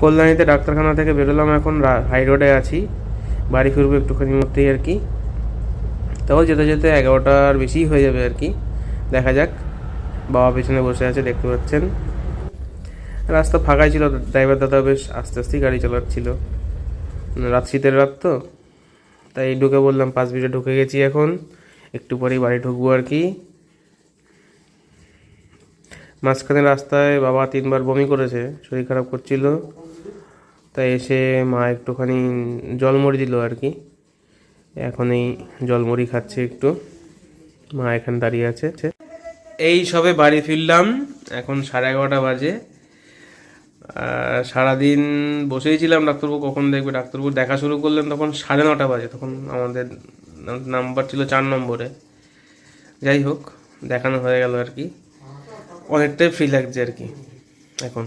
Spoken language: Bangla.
কল্যাণীতে ডাক্তারখানা থেকে বেরোলাম, এখন হাই রোডে আছি। বাড়ি ফিরবো একটুখানি মধ্যেই আর কি। তাও যেতে যেতে এগারোটার বেশিই হয়ে যাবে আর কি। দেখা যাক, বাবা পেছনে বসে আছে, দেখতে পাচ্ছেন। রাস্তা ফাঁকাই ছিল ড্রাইভার দাদা বেশ আস্তে আস্তেই গাড়ি চালাচ্ছিল। রাত শীতের রাত তো, তাই ঢুকে বললাম, পাঁচ মিনিটে ঢুকে গেছি এখন। একটু পরেই বাড়ি ঢুকবো আর কি। মাঝখানে রাস্তায় বাবা তিনবার বমি করেছে, শরীর খারাপ করছিল। তাই এসে মা একটুখানি জলমুড়ি দিল আর কি। এখন এই জলমুড়ি খাচ্ছে একটু। মা এখানে দাঁড়িয়ে আছে। এই সবে বাড়ি ফিরলাম। এখন সাড়ে এগারোটা বাজে। সারাদিন বসেই ছিলাম ডাক্তারবাবু, কখন দেখবে ডাক্তারবাবু দেখা শুরু করলেন তখন সাড়ে নটা বাজে। তখন আমাদের নাম্বার ছিল চার নম্বরে। যাই হোক, দেখানো হয়ে গেল আর কি। অনেকটাই ফ্রি লাগছে আর কি। এখন।